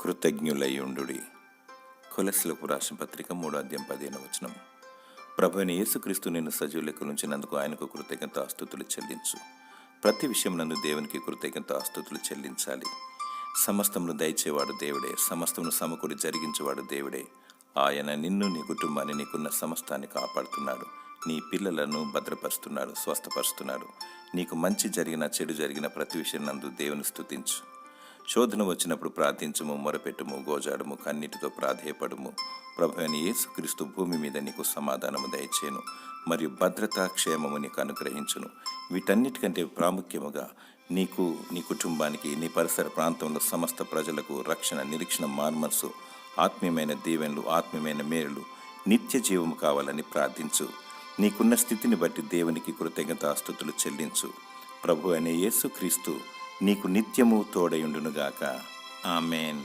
కృతజ్ఞులయ్యుండు కొలస్లకు రాసిన పత్రిక మూడో అధ్యాయం పదిహేను వచనం. ప్రభు అయిన యేసుక్రీస్తు నిన్ను సజీవులకు నుంచినందుకు ఆయనకు కృతజ్ఞత ఆస్తుతులు చెల్లించు. ప్రతి విషయం నందు దేవునికి కృతజ్ఞత ఆస్తుతులు చెల్లించాలి. సమస్తమును దయచేవాడు దేవుడే. సమస్తమును సమకూడి జరిగించేవాడు దేవుడే. ఆయన నిన్ను నీ కుటుంబాన్ని నీకున్న సమస్తాన్ని కాపాడుతున్నాడు. నీ పిల్లలను భద్రపరుస్తున్నాడు స్వస్థపరుస్తున్నాడు. నీకు మంచి జరిగిన చెడు జరిగిన ప్రతి విషయం నందు దేవుని స్థుతించు శోధన వచ్చినప్పుడు ప్రార్థించము మొరపెట్టుము గోజాడము కన్నిటితో ప్రాధేయపడము. ప్రభు అయిన యేసుక్రీస్తు భూమి మీద నీకు సమాధానము దయచేను మరియు భద్రతా క్షేమము నీకు అనుగ్రహించును. వీటన్నిటికంటే ప్రాముఖ్యముగా నీకు నీ కుటుంబానికి నీ పరిసర ప్రాంతంలో సమస్త ప్రజలకు రక్షణ నిరీక్షణ మార్మర్సు ఆత్మీయమైన దీవెనలు ఆత్మీయమైన మేలులు నిత్య జీవము కావాలని ప్రార్థించు. నీకున్న స్థితిని బట్టి దేవునికి కృతజ్ఞతాస్తుతులు చెల్లించు. ప్రభు అనే యేసుక్రీస్తు నీకు నిత్యము తోడయుండునుగాక ఆమెన్.